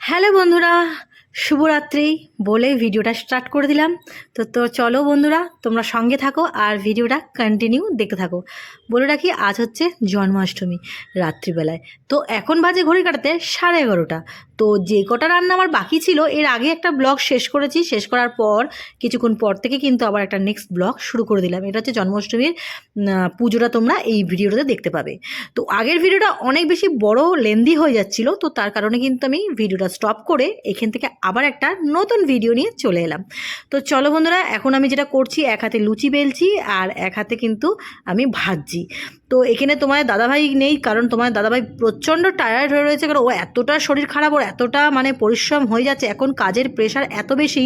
Hello বন্ধুরা শুভরাত্রি বলে ভিডিওটা স্টার্ট করে দিলাম। তো তো চলো বন্ধুরা, তোমরা সঙ্গে থাকো আর ভিডিওটা কন্টিনিউ দেখতে থাকো। বলে রাখি, আজ হচ্ছে জন্মাষ্টমী রাত্রিবেলায়। তো, এখন বাজে ঘড়ি কাটাতে সাড়ে এগারোটা। তো, যে কটা রান্না আমার বাকি ছিল, এর আগে একটা ব্লগ শেষ করেছি। শেষ করার পর, কিছুক্ষণ পর থেকে কিন্তু আবার একটা নেক্সট ব্লগ শুরু করে দিলাম। এটা হচ্ছে জন্মাষ্টমীর পুজোটা তোমরা এই ভিডিওটাতে দেখতে পাবে। তো, আগের ভিডিওটা অনেক বেশি বড় লেন্দি হয়ে যাচ্ছিল। তো, তার কারণে কিন্তু আমি ভিডিওটা স্টপ করে এখান থেকে আবার একটা নতুন ভিডিও নিয়ে চলে এলাম। তো চলো বন্ধুরা, এখন আমি যেটা করছি, এক হাতে লুচি বেলছি আর এক হাতে কিন্তু আমি ভাজছি। তো এখানে তোমার দাদাভাই নেই, কারণ তোমার দাদাভাই প্রচণ্ড টায়ার্ড হয়ে রয়েছে, কারণ ও এতটা শরীর খারাপ, ওর এতটা মানে পরিশ্রম হয়ে যাচ্ছে, এখন কাজের প্রেশার এত বেশি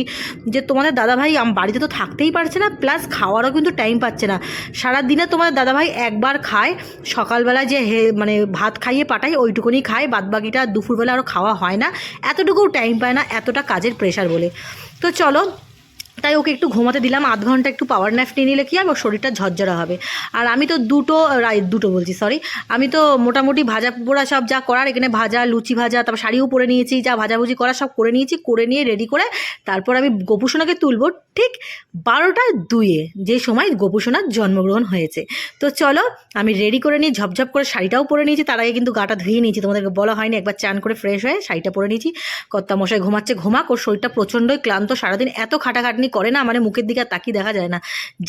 যে তোমাদের দাদাভাই বাড়িতে তো থাকতেই পারছে না প্লাস খাওয়ারও কিন্তু টাইম পাচ্ছে না। সারা দিনে তোমাদের দাদাভাই একবার খায়, সকালবেলা যে হে মানে ভাত খাইয়ে পাঠাই ওইটুকুনি খায়, বাদবাকিটা দুপুরবেলা আরও খাওয়া হয় না, এতটুকুও টাইম পায় না এতটা কাজের প্রেশার বলে। তো চলো তাই ওকে একটু ঘুমাতে দিলাম, আধ ঘণ্টা একটু পাওয়ার ন্যাপ নিয়ে নিলে কি হবে ওর শরীরটা ঝরঝরা হবে। আর আমি তো দুটো রাই দুটো বলছি সরি আমি তো মোটামুটি ভাজা পোড়া সব যা করার, এখানে ভাজা, লুচি ভাজা, তারপর শাড়িও পরে নিয়েছি, যা ভাজাভুজি করা সব করে নিয়েছি, করে নিয়ে রেডি করে তারপর আমি গোপুসোনাকে তুলবো ঠিক বারোটা দুয়ে যে সময় গোপুসোনার জন্মগ্রহণ হয়েছে। তো চলো, আমি রেডি করে নিয়ে ঝপঝপ করে শাড়িটাও পরে নিয়েছি, তার আগে কিন্তু গাটা ধুয়ে নিয়েছি, তোমাদেরকে বলা হয়নি, একবার চান করে ফ্রেশ হয়ে শাড়িটা পরে নিয়েছি। কর্তা মশাই ঘুমাচ্ছে, ঘুমাক, ওর শরীরটা প্রচণ্ডই ক্লান্ত, সারাদিন এত খাটাখাটনি করে না মানে মুখের দিকে আর তাকিয়ে দেখা যায় না।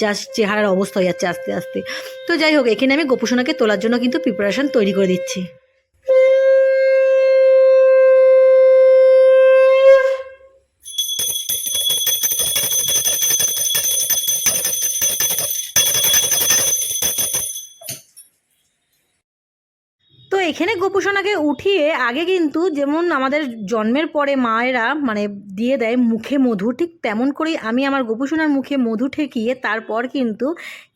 জাস্ট চেহারার অবস্থা হয়ে যাচ্ছে আস্তে আস্তে। তো যাই হোক, এখানে আমি গোপুসোনাকে তোলার জন্য কিন্তু প্রিপারেশন তৈরি করে দিচ্ছি। এখানে গোপুসোনাকে উঠিয়ে আগে কিন্তু যেমন আমাদের জন্মের পরে মায়েরা মানে দিয়ে দেয় মুখে মধু, ঠিক তেমন করেই আমি আমার গোপুসোনার মুখে মধু ঠেকিয়ে তারপর কিন্তু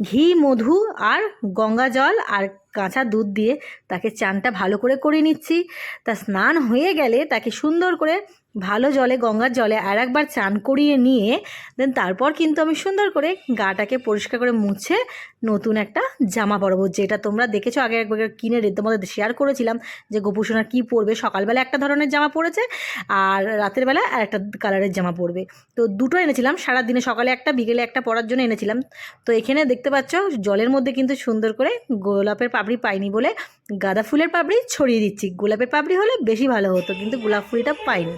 ঘি, মধু আর গঙ্গা জল আর কাঁচা দুধ দিয়ে তাকে চানটা ভালো করে করে নিচ্ছি। তা স্নান হয়ে গেলে তাকে সুন্দর করে ভালো জলে, গঙ্গার জলে আর একবার চান করিয়ে নিয়ে, দেন তারপর কিন্তু আমি সুন্দর করে গাটাকে পরিষ্কার করে মুছে নতুন একটা জামা পরবো, যেটা তোমরা দেখেছ, আগে একবার কিনে তোমাদের শেয়ার করেছিলাম যে গোপুসোনা কী পরবে। সকালবেলা একটা ধরনের জামা পরেছে আর রাতের বেলা আর একটা কালারের জামা পরবে। তো দুটো এনেছিলাম সারা দিনে সকালে একটা, বিকেলে একটা পরার জন্য এনেছিলাম। তো এখানে দেখতে পাচ্ছ, জলের মধ্যে কিন্তু সুন্দর করে গোলাপের পাপড়ি পাইনি বলে গাঁদা ফুলের পাপড়ি ছড়িয়ে দিচ্ছি। গোলাপের পাপড়ি হলে বেশি ভালো হতো, কিন্তু গোলাপ ফুলটা পাইনি।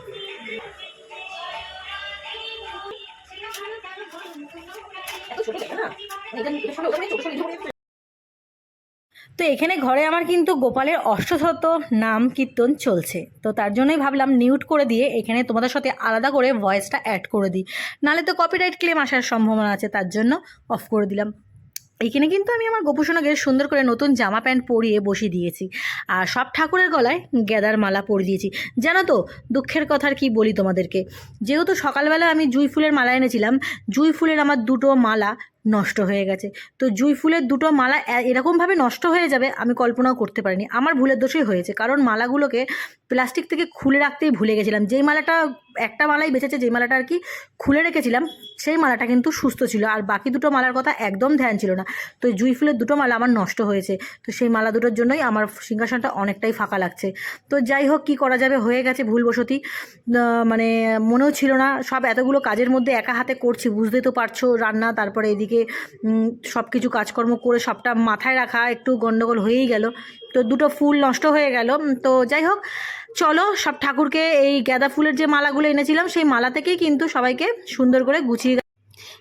তো এখানে ঘরে আমার কিন্তু গোপালের অষ্টশত নাম কীর্তন চলছে। তো তার জন্যই ভাবলাম নিউট করে দিয়ে এখানে তোমাদের সাথে আলাদা করে ভয়েসটা অ্যাড করে দিই। নাহলে তো কপিরাইট ক্লেম আসার সম্ভাবনা আছে, তার জন্য অফ করে দিলাম। এইখানে কিন্তু আমি আমার গোপুসোনাকে সুন্দর করে নতুন জামা প্যান্ট পরিয়ে বসিয়ে দিয়েছি। আর সব ঠাকুরের গলায় গেদার মালা পরিয়ে দিয়েছি। জানো তো, দুঃখের কথা আর কি বলি তোমাদেরকে? যেহেতু সকালবেলা আমি জুই ফুলের মালা এনেছিলাম, জুই ফুলের আমার দুটো মালা নষ্ট হয়ে গেছে। তো জুই ফুলের দুটো মালা এরকমভাবে নষ্ট হয়ে যাবে আমি কল্পনাও করতে পারিনি। আমার ভুলের দোষই হয়েছে কারণ মালাগুলোকে প্লাস্টিক থেকে খুলে রাখতেই ভুলে গেছিলাম। যেই মালাটা একটা মালাই বেঁচেছে যেই মালাটা আর কি খুলে রেখেছিলাম সেই মালাটা কিন্তু সুস্থ ছিল। আর বাকি দুটো মালার কথা একদম ধ্যান ছিল না। তো জুই ফুলের দুটো মালা আমার নষ্ট হয়েছে। তো সেই মালা দুটোর জন্যই আমার সিংহাসনটা অনেকটাই ফাঁকা লাগছে। তো যাই হোক কী করা যাবে? হয়ে গেছে ভুলবশতই। আহ, মানে মনেও ছিল না। সব এতগুলো কাজের মধ্যে একা হাতে করছি বুঝতে তো পারছ। রান্না তারপরে এদিকে সব কিছু কাজকর্ম করে সবটা মাথায় রাখা একটু গণ্ডগোল হয়েই গেল। তো দুটো ফুল নষ্ট হয়ে গেল। তো যাই হোক, চলো সব ঠাকুরকে এই গাঁদা ফুলের যে মালাগুলো এনেছিলাম, সেই মালা থেকেই কিন্তু সবাইকে সুন্দর করে গুছিয়ে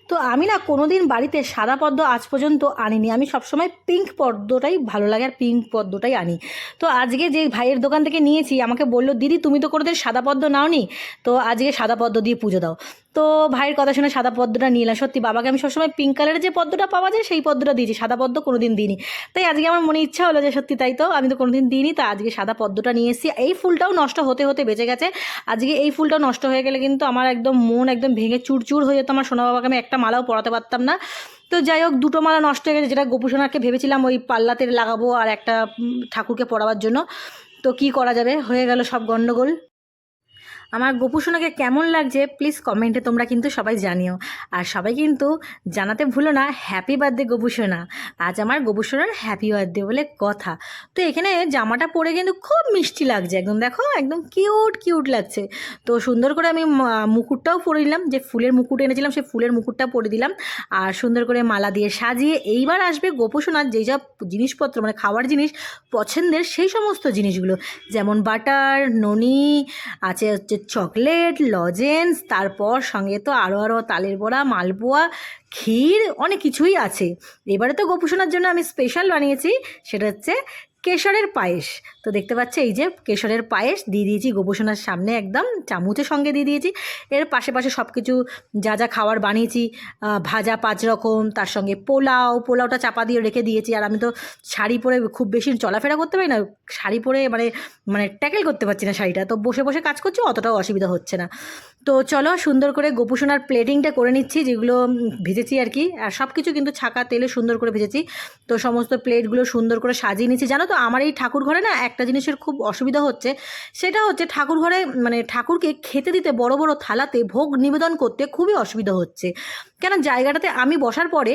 তো আমি না কোনোদিন বাড়িতে সাদা পদ্ম আজ পর্যন্ত আনিনি। আমি সবসময় পিঙ্ক পদ্মটাই ভালো লাগে আর পিঙ্ক পদ্মটাই আনি। তো আজকে যে ভাইয়ের দোকান থেকে নিয়েছি, আমাকে বলল, দিদি, তুমি তো কোনোদিন সাদা পদ্ম নাও নাওনি? তো আজকে সাদা পদ্ম দিয়ে পুজো দাও। তো ভাইয়ের কথা শুনে সাদা পদ্মটা নিয়ে এলাম সত্যি, বাবাকে আমি সবসময় পিঙ্ক কালারের যে পদ্মটা পাওয়া যায়, সেই পদ্মটা দিয়েছি। সাদা পদ্ম কোনোদিন দিইনি। তাই আজকে আমার মনে ইচ্ছা হলো যে সত্যি তাই তো, আমি তো কোনো কোনোদিন দিইনি, তা আজকে সাদা পদ্মটা নিয়ে এসেছি। এই ফুলটাও নষ্ট হতে হতে বেঁচে গেছে। আজকে এই ফুলটাও নষ্ট হয়ে গেলে কিন্তু আমার একদম মন একদম ভেঙে চুরচুর হয়ে যেত আমার সোনা বাবাকে আমি একটা মালাও পরাতে পারতাম না। তো যাই হোক, দুটো মালা নষ্ট হয়ে গেছে, যেটা গোপুসোনাকে ভেবেছিলাম ওই পাল্লাতে লাগাবো আর একটা ঠাকুরকে পড়াবার জন্য। তো কি করা যাবে? হয়ে গেল সব গণ্ডগোল আমার গোপুসোনাকে কেমন লাগছে প্লিজ কমেন্টে তোমরা কিন্তু সবাই জানিও। আর সবাই কিন্তু জানাতে ভুলো না হ্যাপি বার্থডে গোপুসোনা আজ আমার গোপুসোনার হ্যাপি বার্থডে বলে কথা। তো এখানে জামাটা পরে কিন্তু খুব মিষ্টি লাগছে একদম, দেখো? একদম কিউট কিউট লাগছে। তো সুন্দর করে আমি মুকুটটাও পরে দিলাম যে ফুলের মুকুট এনেছিলাম, সেই ফুলের মুকুটটা পরে দিলাম। আর সুন্দর করে মালা দিয়ে সাজিয়ে এইবার আসবে গোপুসোনার যেই সব জিনিসপত্র মানে খাওয়ার জিনিস, পছন্দের সেই সমস্ত জিনিসগুলো। যেমন বাটার ননি আছে হচ্ছে চকলেট, লজেন্স, তারপর সঙ্গে তো আরও আরও তালের বড়া, মালপোয়া, ক্ষীর, অনেক কিছুই আছে। এবারে তো গোপুসোনার জন্য আমি স্পেশাল বানিয়েছি, সেটা হচ্ছে কেশরের পায়েস। তো দেখতে পাচ্ছ এই যে কেশরের পায়েস দিয়ে দিয়েছি, গোপুসোনার সামনে একদম চামচের সঙ্গে দিয়ে দিয়েছি। এর পাশে পাশে সব কিছু যা যা খাবার বানিয়েছি ভাজা পাঁচ রকম, তার সঙ্গে পোলাও, পোলাওটা চাপা দিয়ে রেখে দিয়েছি। আর আমি তো শাড়ি পরে খুব বেশি চলাফেরা করতে পারি না, শাড়ি পরে মানে মানে ট্যাকেল করতে পারছি না শাড়িটা। তো বসে বসে কাজ করছি, অতটাও অসুবিধা হচ্ছে না। তো চলো সুন্দর করে গোপুসোনার প্লেটিংটা করে নিচ্ছি, যেগুলো ভেজেছি আর কি। আর সব কিছু কিন্তু ছাকা তেলে সুন্দর করে ভেজেছি। তো সমস্ত প্লেটগুলো সুন্দর করে সাজিয়ে নিচ্ছি। জানো তো, আমার এই ঠাকুর ঘরে না একটা জিনিসের খুব অসুবিধা হচ্ছে, সেটা হচ্ছে ঠাকুর ঘরে মানে ঠাকুরকে খেতে দিতে বড় বড় থালাতে ভোগ নিবেদন করতে খুবই অসুবিধা হচ্ছে। কেন জায়গাটাতে আমি বসার পরে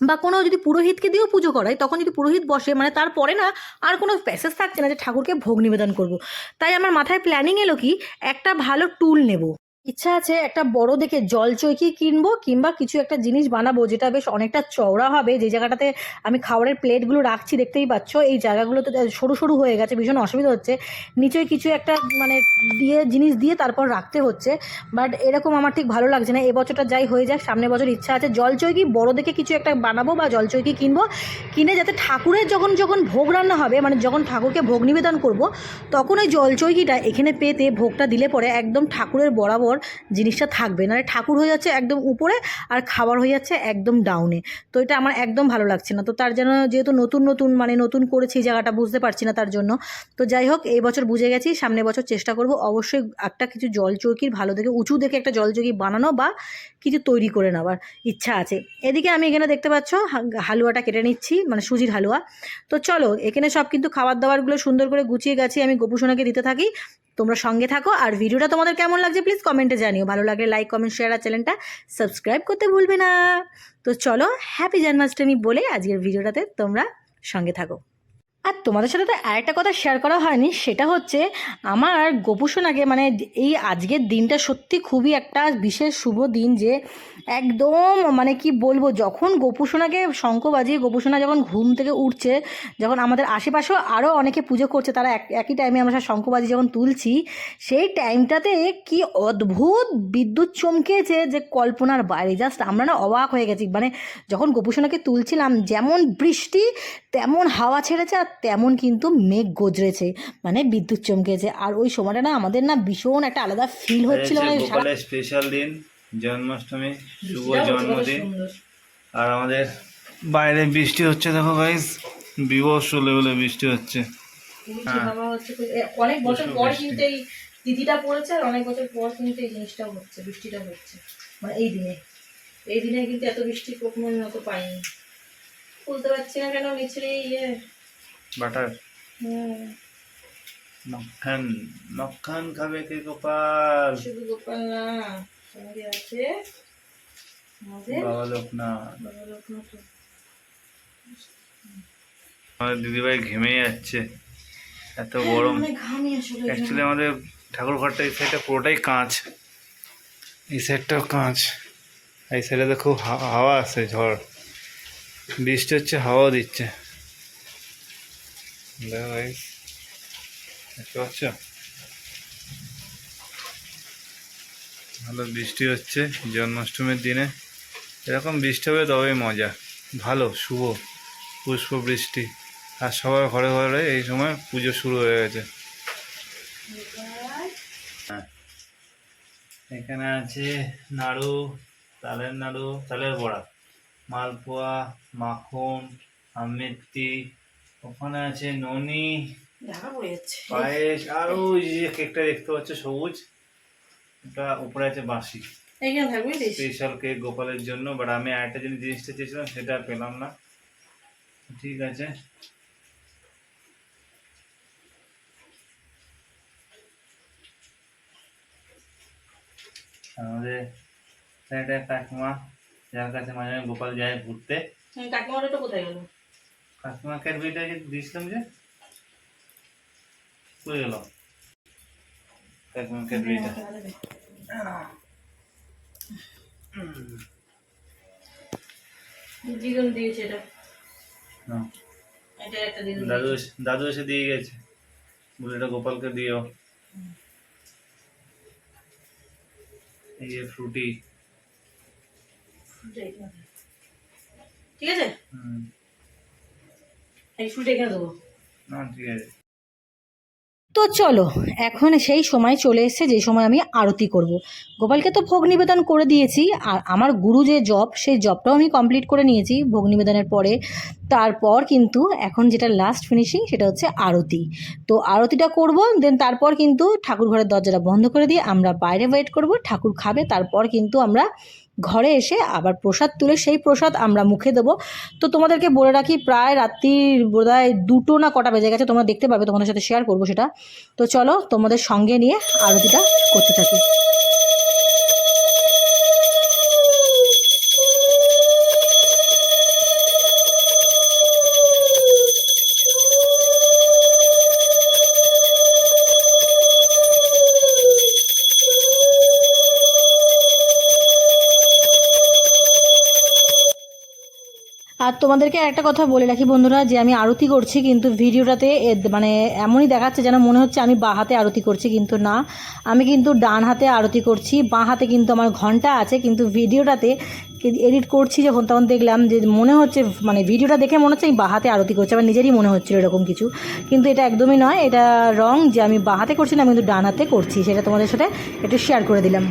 বা কোনো যদি পুরোহিতকে দিয়েও পুজো করায়, তখন যদি পুরোহিত বসে মানে তারপরে না আর কোনো প্যাসেজ থাকছে না যে ঠাকুরকে ভোগ নিবেদন করব। তাই আমার মাথায় প্ল্যানিং এলো কি, একটা ভালো টুল নেব ইচ্ছা আছে একটা বড় দেখে জল চৈকি কিনবো কিংবা কিছু একটা জিনিস বানাবো যেটা বেশ অনেকটা চওড়া হবে। যে জায়গাটাতে আমি খাবারের প্লেটগুলো রাখছি, দেখতেই পাচ্ছ। এই জায়গাগুলোতে সরু সরু হয়ে গেছে, ভীষণ অসুবিধা হচ্ছে। নিচে কিছু একটা মানে দিয়ে, জিনিস দিয়ে তারপর রাখতে হচ্ছে। বাট এরকম আমার ঠিক ভালো লাগছে না। এবছরটা যাই হয়ে যাক সামনের বছর ইচ্ছা আছে। জলচৈকি বড় দেখে কিছু একটা বানাবো বা জলচৈকি কিনবো। কিনে যাতে ঠাকুরের যখন যখন ভোগ রান্না হবে মানে যখন ঠাকুরকে ভোগ নিবেদন করব, তখন ওই জলচৈকিটা এখানে পেতে ভোগটা দিলে পরে একদম ঠাকুরের বরাবর জিনিসটা থাকবে। নাহলে ঠাকুর হয়ে যাচ্ছে একদম উপরে আর খাবার হয়ে যাচ্ছে একদম ডাউনে তো এটা আমার একদম ভালো লাগছে না। তো তার জন্য যেহেতু নতুন নতুন মানে নতুন করেছি জায়গাটা, বুঝতে পারছি না তার জন্য। তো যাই হোক, এই বছর বুঝে গেছি, সামনের বছর চেষ্টা করব অবশ্যই একটা কিছু জল চৌকির ভালো দেখে উঁচু দেখে একটা জল চৌকি বানানো বা কিছু তৈরি করে নেওয়ার ইচ্ছা আছে। এদিকে আমি এখানে দেখতে পাচ্ছ হালুয়াটা কেটে নিচ্ছি মানে সুজির হালুয়া। তো চলো, এখানে সব কিন্তু খাবার দাবারগুলো সুন্দর করে গুছিয়ে গেছি আমি গোপুসোনাকে দিতে থাকি। তোমরা সঙ্গে থাকো আর ভিডিওটা তোমাদের কেমন লাগছে প্লিজ কমেন্টে জানিও। ভালো লাগলে লাইক কমেন্ট শেয়ার আর চ্যানেলটা সাবস্ক্রাইব করতে ভুলবে না। তো চলো হ্যাপি জন্মাষ্টমী বলে আজকের ভিডিওটাতে তোমরা সঙ্গে থাকো। আর তোমাদের সাথে তো আরেকটা কথা শেয়ার করা হয়নি, সেটা হচ্ছে আমার গোপুসোনাকে মানে এই আজকের দিনটা সত্যি খুবই একটা বিশেষ শুভ দিন যে একদম মানে কি বলব, যখন গোপুসোনাকে শঙ্খ বাজিয়ে গোপুসোনা যখন ঘুম থেকে উঠছে, যখন আমাদের আশেপাশেও আরও অনেকে পুজো করছে, তারা এক- একই টাইমে আমরা শঙ্খ বাজি যখন তুলছি, সেই টাইমটাতে কি অদ্ভুত বিদ্যুৎ চমকেছে যে কল্পনার বাইরে। জাস্ট আমরা না অবাক হয়ে গেছি মানে যখন গোপুসোনাকে তুলছিলাম, যেমন বৃষ্টি, তেমন হাওয়া ছেড়েছে, আর তেমন কিন্তু মেঘ গজরেছে মানে বিদ্যুৎ চমকেছে। আর ওই সময়টা না আমাদের না ভীষণ একটা আলাদা ফিল হচ্ছিল মানে স্পেশাল দিন জন্মাষ্টমী শুভ জন্মদিন। আর আমাদের বাইরে বৃষ্টি হচ্ছে দেখো গাইস বিভৎস লেভেলে বৃষ্টি হচ্ছে। হ্যাঁ। অনেক বছর পর বৃষ্টি। কিন্তু এই তিথিটা পড়েছে আর অনেক বছর পর কিন্তু এই জিনিসটা হচ্ছে বৃষ্টিটা হচ্ছে। মানে এই দিনে। এই দিনে কিন্তু এত বৃষ্টি কখনো অত পাইনি। বলতে পারছি না কেন নিচে ইয়ে বাটার। হুম, মক্খান মক্খান খাবে কে গোপাল? শুধু গোপাল না সঙ্গে আছে বাবা লোকনাথ। বাবা লোকনাথ। আমাদের দিদিভাই ঘেমে যাচ্ছে এত গরম। ঘামি আসলে অ্যাকচুয়ালি আমাদের ঠাকুর ঘরটা এই সাইডটা পুরোটাই কাঁচ। এই সাইডটাও কাঁচ। এই সাইডে তো খুব হাওয়া আসছে ঝড়। বৃষ্টি হচ্ছে হাওয়াও দিচ্ছে। দেখো guys, দেখতে পাচ্ছ ভালো বৃষ্টি হচ্ছে জন্মাষ্টমীর দিনে। এরকম বৃষ্টি হবে তবেই মজা। ভালো শুভ পুষ্প বৃষ্টি। আর সবার ঘরে ঘরে এই সময় পুজো শুরু হয়ে গেছে। হ্যাঁ। এখানে আছে নাড়ু তালের নাড়ু তালের বড়া। মালপোয়া মাখন আমেত্তি ওখানে আছে ননি ঢাকা পড়ে যাচ্ছে। পায়েস আর ওই যে কেকটা দেখতে পাচ্ছ সবুজ। ওটা উপরে আছে এইখানে থাকবে স্পেশাল কেক গোপালের জন্য বাট আমি আরেকটা জিনিস জিনিসটা চেয়েছিলাম সেটা পেলাম না। ঠিক আছে। আমাদের একটা কাকিমা যার কাছে মাঝে মাঝে গোপাল যায় ঘুরতে। কাকিমার কোথায় গেল? কাকিমা ক্যাডবেরিটা যে দিয়েছিলাম যে পড়ে গেল কাকিমা ক্যাডবেরিটা দ্বিগুণ দিয়েছে এটা না এটা একটা দ্বিগুণ দাদু এসে দাদু এসে দিয়ে গেছে বলে এটা গোপালকে দিও এই যে ফ্রুটি ঠিক আছে হুম এই শুটে এখানে দেবো। না ঠিক আছে। তো চলো এখন সেই সময় চলে এসেছে যে সময় আমি আরতি করব। গোপালকে তো ভোগ নিবেদন করে দিয়েছি আর আমার গুরু যে জব সেই জবটাও আমি কমপ্লিট করে নিয়েছি ভোগ নিবেদনের পরে। তারপর কিন্তু এখন যেটা লাস্ট ফিনিশিং সেটা হচ্ছে আরতি। তো আরতিটা করব দেন তারপর কিন্তু ঠাকুর ঘরের দরজাটা বন্ধ করে দিয়ে আমরা বাইরে ওয়েট করব ঠাকুর খাবে তারপর কিন্তু আমরা ঘরে এসে আবার প্রসাদ তুলে, সেই প্রসাদ আমরা মুখে দেবো। তো তোমাদেরকে বলে রাখি, প্রায় রাত্রির বোধহয় দুটো না কটা বেজে গেছে, তোমরা দেখতে পাবে তোমাদের সাথে শেয়ার করব সেটা। তো চলো তোমাদের সঙ্গে নিয়ে আরতিটা করতে থাকি। আর তোমাদেরকে একটা কথা বলে রাখি বন্ধুরা, যে আমি আরতি করছি কিন্তু ভিডিওটাতে মানে এমনই দেখাচ্ছে যেন মনে হচ্ছে আমি বাঁ হাতে আরতি করছি, কিন্তু না। আমি কিন্তু ডান হাতে আরতি করছি, বাঁ হাতে কিন্তু আমার ঘণ্টা আছে, কিন্তু ভিডিওটাতে এডিট করছি যখন, তখন দেখলাম যে মনে হচ্ছে মানে ভিডিওটা দেখে মনে হচ্ছে আমি বাঁ হাতে আরতি করছি আমার নিজেরই মনে হচ্ছিল এরকম কিছু। কিন্তু এটা একদমই নয়, এটা রং যে আমি বাঁ হাতে করছি না, আমি কিন্তু ডান হাতে করছি, সেটা তোমাদের সাথে একটু শেয়ার করে দিলাম।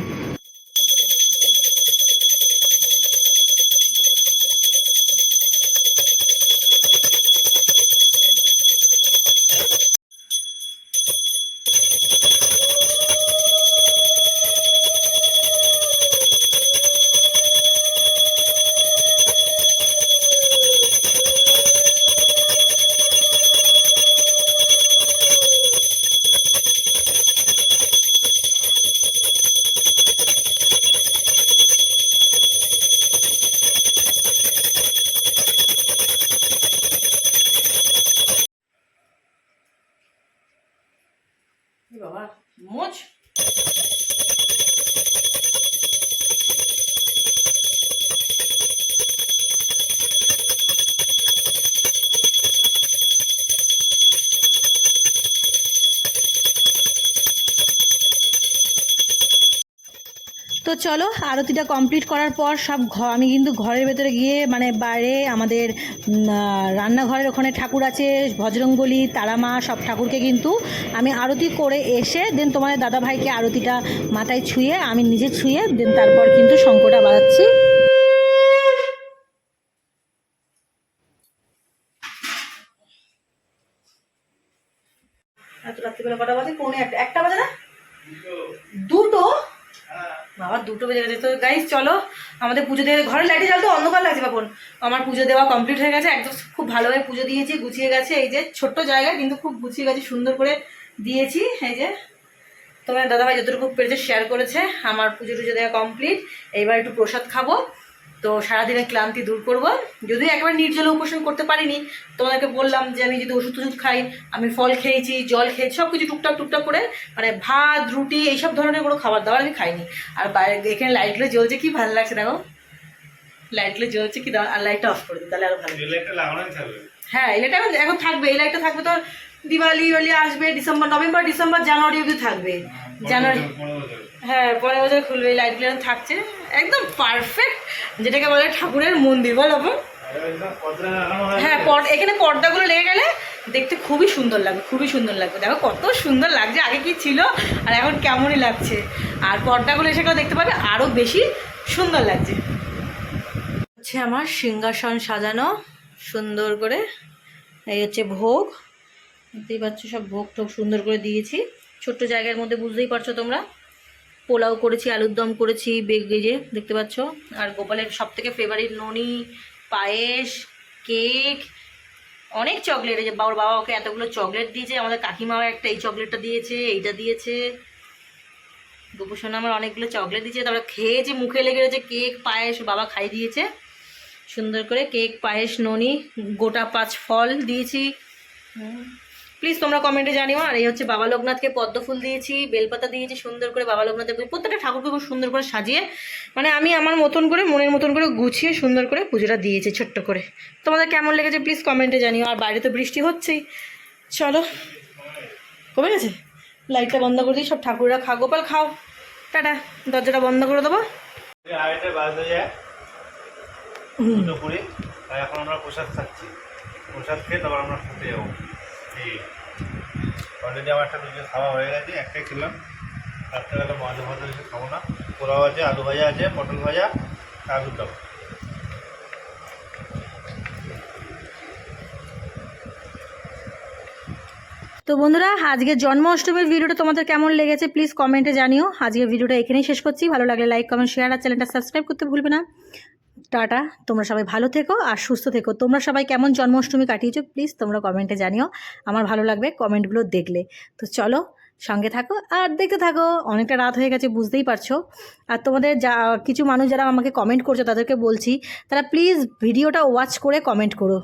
চলো, আরতিটা কমপ্লিট করার পর সব ঘ- আমি কিন্তু ঘরের ভেতরে গিয়ে মানে বাইরে আমাদের রান্নাঘরের ওখানে ঠাকুর আছে, ভজরঙ্গলি, তারামা, সব ঠাকুরকে কিন্তু আমি আরতি করে এসে দেন তোমাদের দাদা ভাইকে আরতিটা মাথায় ছুঁয়ে আমি নিজে ছুঁয়ে দেন তারপর কিন্তু শঙ্কটা বাজাচ্ছি। রাত্রিবেলা কটা বাজে? পৌনে একটা। একটা বাজে না? দুটো? বাবা, দুটো বেজে গেছে। তো গাইজ চলো, আমাদের পুজো দেওয়া ঘরে লাইটে জ্বালতে অন্ধকার লাগছে বাপন আমার পুজো দেওয়া কমপ্লিট হয়ে গেছে, একদম খুব ভালোভাবে পুজো দিয়েছি, গুছিয়ে গেছে। এই যে ছোট্ট জায়গা, কিন্তু খুব গুছিয়ে গেছে, সুন্দর করে দিয়েছি। এই যে তোমার দাদাভাই যতটুকু পেরেছে শেয়ার করেছে, আমার পুজো টুজো দেওয়া কমপ্লিট এইবার একটু প্রসাদ খাব। তো সারাদিনের ক্লান্তি দূর করব। যদিও একবার নির্জলে উপোষণ করতে পারিনি তোমাদেরকে বললাম যে আমি যদি ওষুধ টষুধ খাই আমি ফল খেয়েছি জল খেয়েছি সব কিছু টুকটাক টুকটাক করে মানে ভাত রুটি এইসব ধরনের কোনো খাবার দাবার আমি খাইনি। আর বাইরে এখানে লাইটগুলো জ্বলছে কি ভালো লাগছে দেখো। লাইটগুলো জ্বলছে কি আর লাইটটা অফ করে দিই তাহলে আরও ভালো হ্যাঁ এই লাইটটা এখন থাকবে এই লাইটটা থাকবে তো দিওয়ালি ওয়ালি আসবে ডিসেম্বর নভেম্বর ডিসেম্বর জানুয়ারি অবধি থাকবে। জানুয়ারি হ্যাঁ পরের বছর খুলবে লাইটগুলো থাকছে, একদম পারফেক্ট যেটাকে বলে ঠাকুরের মন্দির, বল আপন হ্যাঁ পর্দা এখানে পর্দাগুলো লেগে গেলে দেখতে খুবই সুন্দর লাগবে, খুবই সুন্দর লাগবে। দেখো কত সুন্দর লাগছে, আগে কি ছিল, আর এখন কেমনই লাগছে। আর পর্দাগুলো এসে দেখতে পাবে আরও বেশি সুন্দর লাগছে। হচ্ছে আমার সিংহাসন সাজানো, সুন্দর করে, এই হচ্ছে ভোগ। দেখতেই পাচ্ছ, সব ভোগ টোগ সুন্দর করে দিয়েছি। ছোট্ট জায়গার মধ্যে বুঝতেই পারছ তোমরা। পোলাও করেছি, আলুর দম করেছি বেগেজে দেখতে পাচ্ছ? আর গোপালের সব থেকে ফেভারিট ননি, পায়েস কেক অনেক চকলেট যে বাবার বাবা ওকে এতগুলো চকলেট দিয়েছে, আমাদের কাকিমাও একটা এই চকলেটটা দিয়েছে, এইটা দিয়েছে। দুপুর আমার অনেকগুলো চকলেট দিয়েছে, তারপরে খেয়েছে মুখে লেগে রয়েছে কেক পায়েস, বাবা খাই দিয়েছে। সুন্দর করে কেক পায়েস, ননি, গোটা পাঁচ ফল দিয়েছি। প্লিজ তোমরা কমেন্টে জানিও। আর এই হচ্ছে বাবা লোকনাথকে পদ্ম ফুল দিয়েছি বেলপাতা দিয়েছি সুন্দর করে বাবা লোকনাথের প্রত্যেকটা ঠাকুরকে খুব সুন্দর করে সাজিয়ে মানে আমি আমার মতন করে মনের মতন করে গুছিয়ে সুন্দর করে পুজোটা দিয়েছি ছোট্ট করে। তোমাদের কেমন লেগেছে প্লিজ কমেন্টে জানিও। আর বাইরে তো বৃষ্টি হচ্ছেই। চলো। কমে গেছে? লাইটটা বন্ধ করে দিই সব ঠাকুররা খা গোপাল খাও। টাটা। দরজাটা বন্ধ করে দেবো। এখন আমরা প্রসাদ খাচ্ছি। প্রসাদ খেয়ে তারপর আমরা খেতে যাব। এই অলরেডি আমার একটা দুটো খাওয়া হয়ে গেছে, একটাই খেলাম। রাত্রেবেলা মাঝে মাঝে কিছু খাব না। পোলাও আছে, আলু ভাজা আছে, পটল ভাজা, আলুর দাম। তো বন্ধুরা, আজকে জন্মাষ্টমীর ভিডিওটা তোমাদের কেমন লেগেছে প্লিজ কমেন্টে জানিও। আজকের ভিডিওটা এখানেই শেষ করছি। ভালো লাগলে লাইক কমেন্ট শেয়ার আর চ্যানেলটা সাবস্ক্রাইব করতে ভুলবে না। টাটা। তোমরা সবাই ভালো থেকো আর সুস্থ থেকো। তোমরা সবাই কেমন জন্মাষ্টমী কাটিয়েছো প্লিজ তোমরা কমেন্টে জানিও। আমার ভালো লাগবে কমেন্টগুলো দেখলে। তো চলো সঙ্গে থাকো আর দেখতে থাকো। অনেকটা রাত হয়ে গেছে, বুঝতেই পারছ। আর তোমাদের যা, কিছু মানুষ যারা আমাকে কমেন্ট করছ তাদেরকে বলছি, তারা প্লিজ ভিডিওটা ওয়াচ করে কমেন্ট করো।